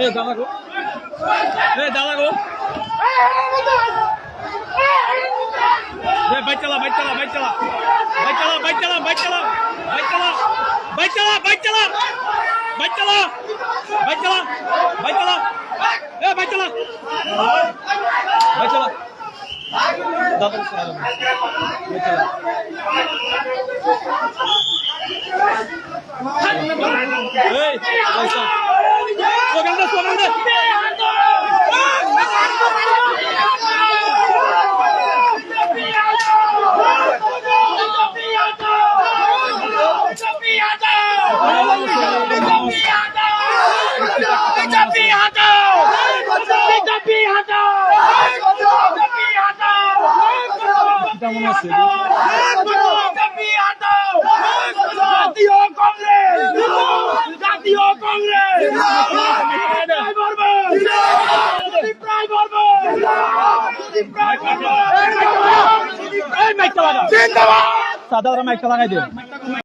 এ দাদা গো। এ দাদা গো। বাইক চালা বাইক চালা বাইক চালা। বাইক চালা বাইক চালা বাইক চালা। বাইক চালা বাইক চালা বাইক চালা। বাইক চালা বাইক চালা বাইক চালা। এ, বাইক চালা। বাইক চালা। দাদা বাইক চালা। এই পয়সা স্লোগান Vamos lá, সাদা ওরা মাইকটা লাগাই দে